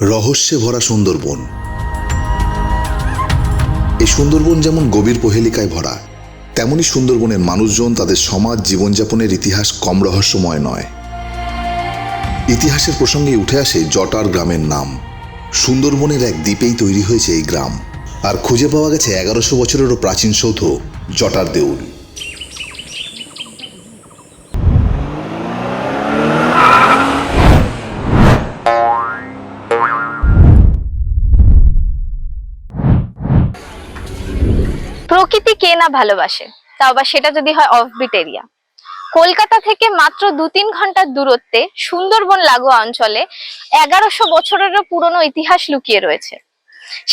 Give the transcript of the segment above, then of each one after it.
রহস্যে ভরা সুন্দরবন। এই সুন্দরবন যেমন গভীর প্রহেলিকায় ভরা, তেমনি সুন্দরবনের মানুষজন তাদের সমাজ, জীবনযাপনের ইতিহাস কম রহস্যময় নয়। ইতিহাসের প্রসঙ্গে উঠে আসে জটার গ্রামের নাম। সুন্দরবনের এক দ্বীপেই তৈরি হয়েছে এই গ্রাম, আর খুঁজে পাওয়া গেছে এগারোশো বছরেরও প্রাচীন সৌধ জটার দেউল। প্রকৃতি কে না ভালোবাসে, তাও আবার সেটা যদি হয় অফবিট এরিয়া কলকাতা থেকে মাত্র দু তিন ঘণ্টার দূরত্বে সুন্দরবন লাগোয়া অঞ্চলে এগারোশো বছরেরও পুরনো ইতিহাস লুকিয়ে রয়েছে।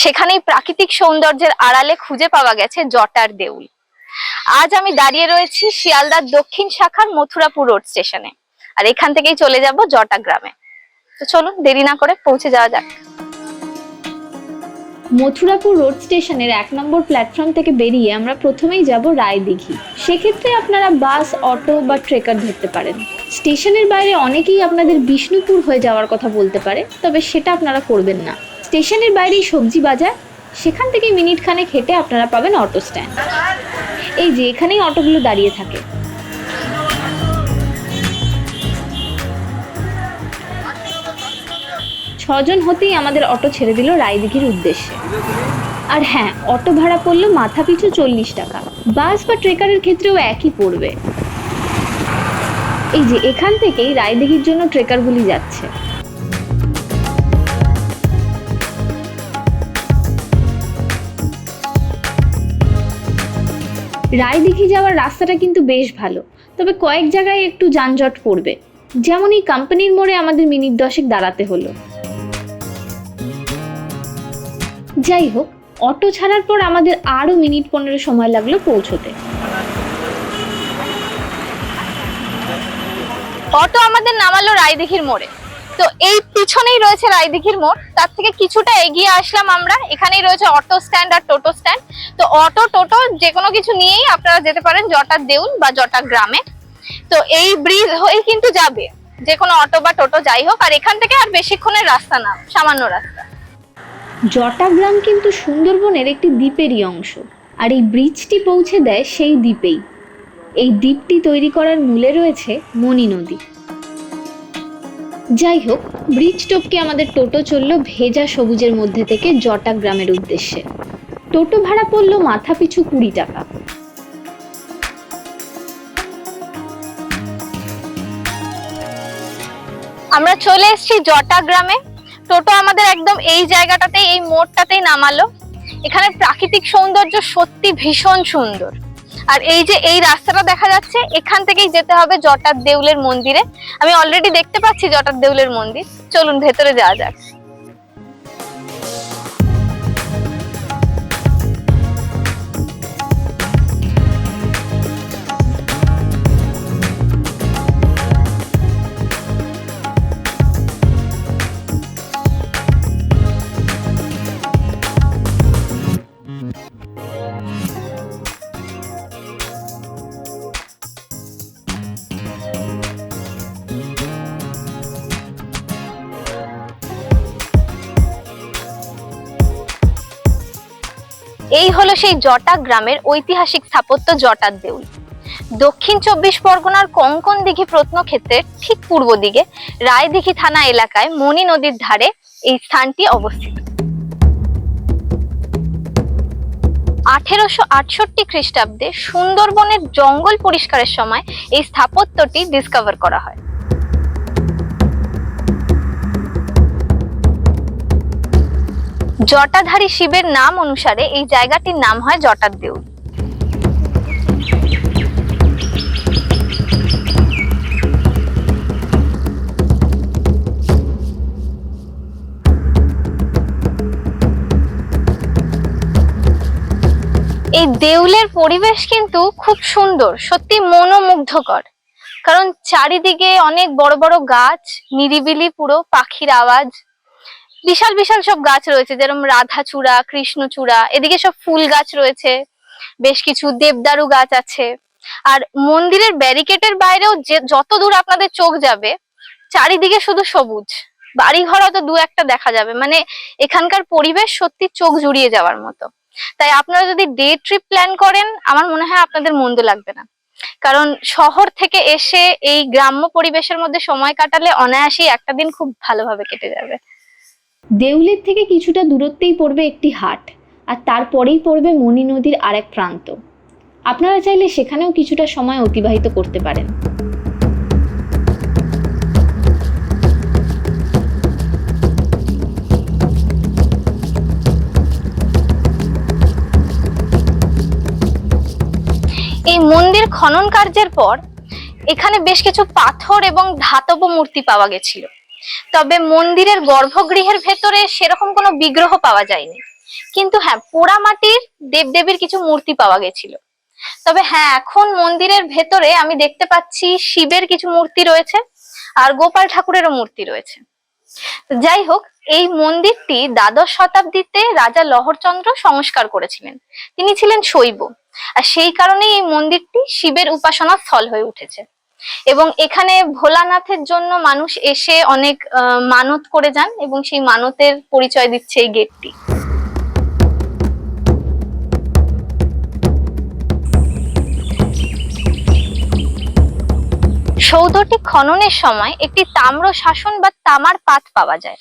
সেখানেই প্রাকৃতিক সৌন্দর্যের আড়ালে খুঁজে পাওয়া গেছে জটার দেউল। আজ আমি দাঁড়িয়ে রয়েছি শিয়ালদার দক্ষিণ শাখার মথুরাপুর রোড স্টেশনে আর এখান থেকেই চলে যাব জটা গ্রামে। তো চলুন দেরি না করে পৌঁছে যাওয়া যাক। মথুরাপুর রোড স্টেশনের এক নম্বর প্ল্যাটফর্ম থেকে বেরিয়ে আমরা প্রথমেই যাব রায়দিঘি। সেক্ষেত্রে আপনারা বাস, অটো বা ট্রেকার ধরতে পারেন। স্টেশনের বাইরে অনেকেই আপনাদের বিষ্ণুপুর হয়ে যাওয়ার কথা বলতে পারে, তবে সেটা আপনারা করবেন না। স্টেশনের বাইরেই সবজি বাজার, সেখান থেকে মিনিট খানেক হেঁটে আপনারা পাবেন অটো স্ট্যান্ড। এই যে, এখানেই অটোগুলো দাঁড়িয়ে থাকে। ছজন হতেই আমাদের অটো ছেড়ে দিল রায়দিঘির উদ্দেশ্যে। আর হ্যাঁ অটো ভাড়া পড়ল মাথা পিছু চল্লিশ টাকা। বাস বা ট্রেকারের ক্ষেত্রেও একই পড়বে। এই যে, এখান থেকেই রায়দিঘির জন্য ট্রেকারগুলি যাচ্ছে। রায়দিঘি যাওয়ার রাস্তাটা কিন্তু বেশ ভালো। তবে কয়েক জায়গায় একটু যানজট পড়বে। যেমন এই কোম্পানির মোড়ে আমাদের মিনিট দশেক দাঁড়াতে হলো। যাই হোক, অটো ছাড়ার পর আমাদের আরও মিনিট পনেরো সময় লাগল পৌঁছতে। অটো আমাদের নামালো রায়দিঘির মোড়ে। তো এই পিছনেই রয়েছে রায়দিঘির মোড়। তার থেকে কিছুটা এগিয়ে আসলাম আমরা। এখানেই রয়েছে অটো স্ট্যান্ড আর টোটো স্ট্যান্ড। তো অটো, টোটো যে কোনো কিছু নিয়েই আপনারা যেতে পারেন জটার দেউল বা জটা গ্রামে। তো এই ব্রিজ হয়ে কিন্তু যাবে। যে কোনো অটো বা টোটো যাই হোক, আর এখান থেকে আর বেশিক্ষণের রাস্তা না, সামান্য রাস্তা। জটাগ্রাম কিন্তু সুন্দরবনের একটি দ্বীপেরই অংশ, আর এই ব্রিজটি পৌঁছে দেয় সেই দ্বীপেই। এই দ্বীপটি তৈরি করার মূলে রয়েছে মণি নদী। যাই হোক, ব্রিজ টপকে আমাদের টোটো চলল ভেজা সবুজের মধ্যে থেকে জটা গ্রামের উদ্দেশ্যে। টোটো ভাড়া পড়ল মাথা পিছু কুড়ি টাকা। আমরা চলে এসেছি জটা গ্রামে টোটো আমাদের একদম এই জায়গাটাতেই, এই মোড়টাতেই নামালো। এখানে প্রাকৃতিক সৌন্দর্য সত্যি ভীষণ সুন্দর। আর এই যে এই রাস্তাটা দেখা যাচ্ছে, এখান থেকেই যেতে হবে জটার দেউলের মন্দিরে। আমি অলরেডি দেখতে পাচ্ছি জটার দেউলের মন্দির। চলুন ভেতরে যাওয়া যাক। এই হলো সেই জটা গ্রামের ঐতিহাসিক স্থাপত্য জটার দেউল। দক্ষিণ চব্বিশ পরগনার কঙ্কন দিঘি প্রত্নক্ষেত্রের ঠিক পূর্ব দিকে রায়দিঘি থানা এলাকায় মণি নদীর ধারে এই স্থানটি অবস্থিত। আঠেরোশো আটষট্টি খ্রিস্টাব্দে সুন্দরবনের জঙ্গল পরিষ্কারের সময় এই স্থাপত্যটি ডিসকভার করা হয়। জটাধারী শিবের নাম অনুসারে এই জায়গাটির নাম হয় জটার দেউল। এই দেউলের পরিবেশ কিন্তু খুব সুন্দর, সত্যি মনোমুগ্ধকর। কারণ চারিদিকে অনেক বড় বড় গাছ, নিরিবিলি পুরো পাখির আওয়াজ বিশাল বিশাল সব গাছ রয়েছে যেরকম রাধা রাধাচূড়া, কৃষ্ণচূড়া, এদিকে সব ফুল গাছ রয়েছে, বেশ কিছু দেবদারু গাছ আছে। আর মন্দিরের ব্যারিকেটের বাইরেও যে, যত দূর আপনাদের চোখ যাবে, চারিদিকে শুধু সবুজ। বাড়িঘর হয়তো দু একটা দেখা যাবে মানে এখানকার পরিবেশ সত্যি চোখ জুড়িয়ে যাওয়ার মতো। তাই আপনারা যদি ডে ট্রিপ প্ল্যান করেন, আমার মনে হয় আপনাদের মন্দ লাগবে না। কারণ শহর থেকে এসে এই গ্রাম্য পরিবেশের মধ্যে সময় কাটালে অনায়াসেই একটা দিন খুব ভালোভাবে কেটে যাবে। দেউলের থেকে কিছুটা দূরত্বেই পড়বে একটি হাট, আর তারপরেই পড়বে মণি নদীর আরেক প্রান্ত। আপনারা চাইলে সেখানেও কিছুটা সময় অতিবাহিত করতে পারেন। এই মন্দির খনন কার্যের পর এখানে বেশ কিছু পাথর এবং ধাতব মূর্তি পাওয়া গেছিল। তবে মন্দিরের গর্ভগৃহের ভেতরে সেরকম কোনো বিগ্রহ পাওয়া যায়নি। কিন্তু হ্যাঁ পোড়ামাটির দেবদেবীর কিছু মূর্তি পাওয়া গেছিল। তবে হ্যাঁ এখন মন্দিরের ভেতরে আমি দেখতে পাচ্ছি শিবের কিছু মূর্তি রয়েছে আর গোপাল ঠাকুরেরও মূর্তি রয়েছে। যাই হোক, এই মন্দিরটি দ্বাদশ শতাব্দীতে রাজা লহরচন্দ্র সংস্কার করেছিলেন। তিনি ছিলেন শৈব। আর সেই কারণেই এই মন্দিরটি শিবের উপাসনা স্থল হয়ে উঠেছে। এবং এখানে ভোলানাথের জন্য মানুষ এসে অনেক মানত করে যান এবং সেই মানতের পরিচয় দিচ্ছে এই গেটটি সৌধটি খননের সময় একটি তাম্র শাসন বা তামার পাত পাওয়া যায়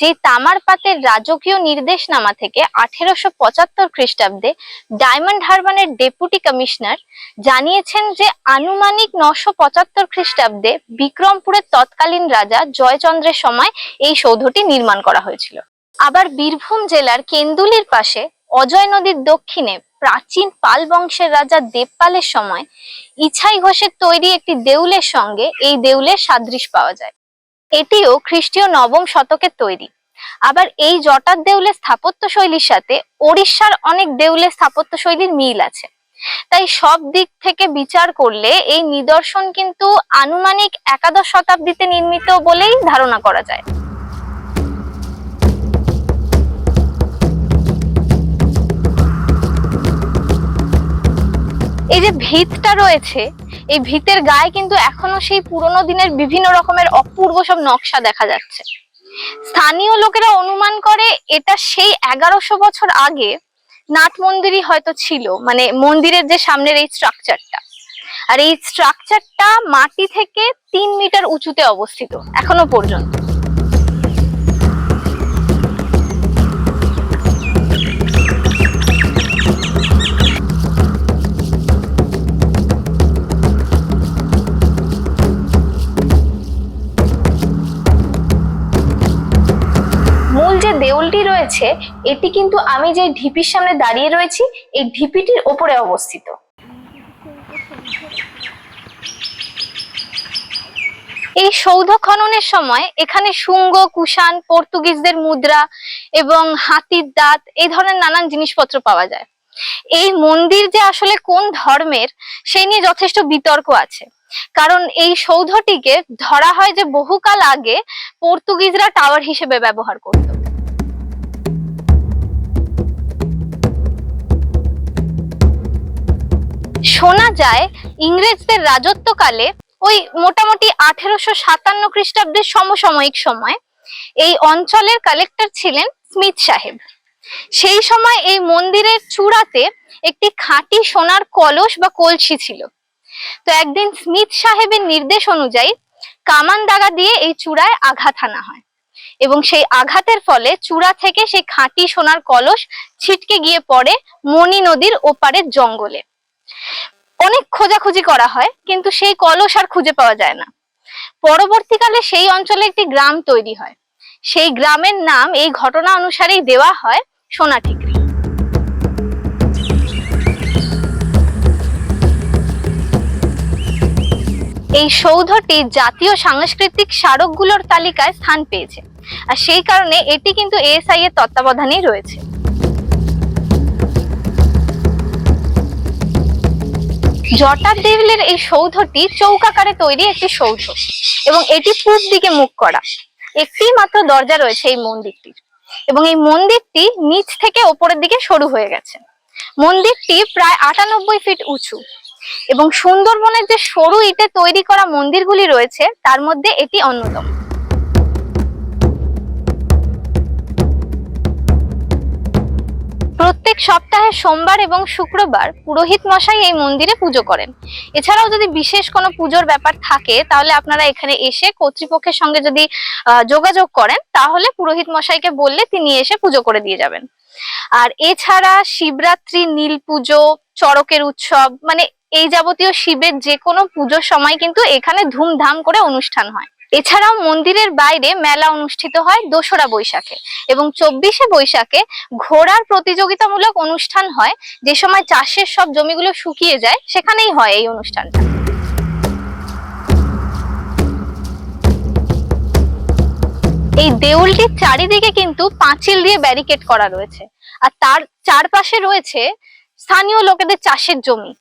যে তামার পাতের রাজকীয় নির্দেশনামা থেকে আঠেরোশো পঁচাত্তর খ্রিস্টাব্দে ডায়মন্ড হারবানের ডেপুটি কমিশনার জানিয়েছেন যে আনুমানিক নশো পঁচাত্তর খ্রিস্টাব্দে বিক্রমপুরের তৎকালীন রাজা জয়চন্দ্রের সময় এই সৌধটি নির্মাণ করা হয়েছিল। আবার বীরভূম জেলার কেন্দুলির পাশে অজয় নদীর দক্ষিণে প্রাচীন পাল বংশের রাজা দেবপালের সময় ইছাই ঘোষের তৈরি একটি দেউলের সঙ্গে এই দেউলের সাদৃশ পাওয়া যায়। এটিও খ্রিস্টীয় নবম শতকের তৈরি। আবার এই জটার দেউলের স্থাপত্য শৈলীর সাথে ওড়িশার অনেক দেউলের স্থাপত্য শৈলীর মিল আছে। তাই সব দিক থেকে বিচার করলে এই নিদর্শন কিন্তু আনুমানিক একাদশ শতাব্দীতে নির্মিত বলেই ধারণা করা যায়। এই যে ভিতটা রয়েছে, এই ভিতের গায়ে কিন্তু এখনও সেই পুরোনো দিনের বিভিন্ন রকমের অপূর্ব সব নকশা দেখা যাচ্ছে। স্থানীয় লোকেরা অনুমান করে এটা সেই এগারোশো বছর আগে নাট মন্দিরই হয়তো ছিল মানে মন্দিরের যে সামনের এই স্ট্রাকচারটা আর এই স্ট্রাকচারটা মাটি থেকে তিন মিটার উঁচুতে অবস্থিত, এখনও পর্যন্ত। যে রয়েছে, এটি কিন্তু আমি যে ঢিপির সামনে দাঁড়িয়ে রয়েছি, এই ঢিপিটির ওপরে অবস্থিত। এই সৌধ খননের সময় এখানে শুঙ্গ, কুষাণ, পর্তুগিজদের মুদ্রা এবং হাতির দাঁত এই ধরনের নানান জিনিসপত্র পাওয়া যায়। এই মন্দির যে আসলে কোন ধর্মের, সেই নিয়ে যথেষ্ট বিতর্ক আছে। কারণ এই সৌধটিকে ধরা হয় যে বহুকাল আগে পর্তুগিজরা টাওয়ার হিসেবে ব্যবহার করত। শোনা যায়, ইংরেজদের রাজত্বকালে ওই মোটামুটি আঠেরোশো সাতান্ন খ্রিস্টাব্দের সমসাময়িক সময় এই অঞ্চলের কালেক্টর ছিলেন স্মিথ সাহেব। সেই সময় এই মন্দিরের চূড়াতে একটি খাঁটি সোনার কলস বা কলসি ছিল। তো একদিন স্মিথ সাহেবের নির্দেশ অনুযায়ী কামান দাগা দিয়ে এই চূড়ায় আঘাত হানা হয় এবং সেই আঘাতের ফলে চূড়া থেকে সেই খাঁটি সোনার কলস ছিটকে গিয়ে পড়ে মণি নদীর ওপারের জঙ্গলে। অনেক খোঁজাখুঁজি করা হয়, কিন্তু সেই কলস আর খুঁজে পাওয়া যায় না। পরবর্তীকালে সেই অঞ্চলে একটি গ্রাম তৈরি হয়। সেই গ্রামের নাম এই ঘটনা অনুসারেই দেওয়া হয় সোনাঠিকরি এই সৌধটি জাতীয় সাংস্কৃতিক স্মারকগুলোর তালিকায় স্থান পেয়েছে। আর সেই কারণে এটি কিন্তু এএসআই এর তত্ত্বাবধানেই রয়েছে। জটার দেউলের এই সৌধটি চৌকাকারে তৈরি একটি সৌধ এবং এটি পূব দিকে মুখ করা। একটি মাত্র দরজা রয়েছে এই মন্দিরটির এবং এই মন্দিরটি নিচ থেকে ওপরের দিকে সরু হয়ে গেছে। মন্দিরটি প্রায় আটানব্বই ফিট উঁচু এবং সুন্দরবনের যে সরু ইটে তৈরি করা মন্দিরগুলি রয়েছে, তার মধ্যে এটি অন্যতম। প্রত্যেক সপ্তাহে সোমবার এবং শুক্রবার পুরোহিত মশাই এই মন্দিরে পুজো করেন। এছাড়াও যদি বিশেষ কোনো পুজোর ব্যাপার থাকে, তাহলে আপনারা এখানে এসে কর্তৃপক্ষের সঙ্গে যদি যোগাযোগ করেন, তাহলে পুরোহিত মশাইকে বললে তিনি এসে পুজো করে দিয়ে যাবেন। আর এছাড়া শিবরাত্রি, নীল পুজো, চড়কের উৎসব মানে এই যাবতীয় শিবের যে কোনো পুজোর সময় কিন্তু এখানে ধুমধাম করে অনুষ্ঠান হয়। এছাড়াও মন্দিরের বাইরে মেলা অনুষ্ঠিত হয় দোসরা বৈশাখে এবং চব্বিশে বৈশাখে ঘোড়ার প্রতিযোগিতামূলক অনুষ্ঠান হয়। যে সময় চাষের সব জমিগুলো শুকিয়ে যায়, সেখানেই হয় এই অনুষ্ঠানটা। এই দেউলটির চারিদিকে কিন্তু পাঁচিল দিয়ে ব্যারিকেড করা রয়েছে। আর তার চারপাশে রয়েছে স্থানীয় লোকেদের চাষের জমি।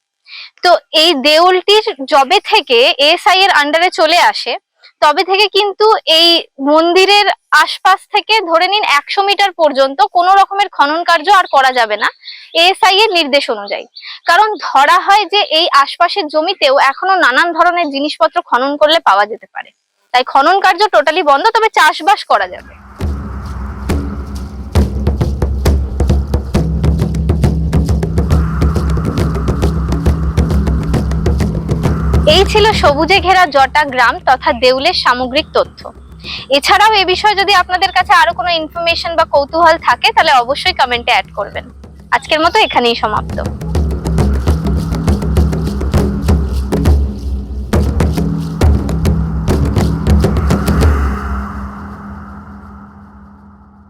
তো এই দেউলটির জবে থেকে এসআই এর আন্ডারে চলে আসে। তবে থেকে কিন্তু এই মন্দিরের আশপাশ থেকে ধরে নিন একশো মিটার পর্যন্ত কোনো রকমের খনন কার্য আর করা যাবে না এএসআই এর নির্দেশ অনুযায়ী। কারণ ধরা হয় যে এই আশপাশের জমিতেও এখনও নানান ধরনের জিনিসপত্র খনন করলে পাওয়া যেতে পারে। তাই খনন কার্য টোটালি বন্ধ, তবে চাষবাস করা যাবে। এই ছিল সবুজে ঘেরা জটা গ্রাম তথা দেউলের সামগ্রিক তথ্য। এছাড়াও এ বিষয়ে যদি আপনাদের কাছে আরও কোনো ইনফরমেশন বা কৌতূহল থাকে, তাহলে অবশ্যই কমেন্টে অ্যাড করবেন। আজকের মতো এখানেই সমাপ্ত।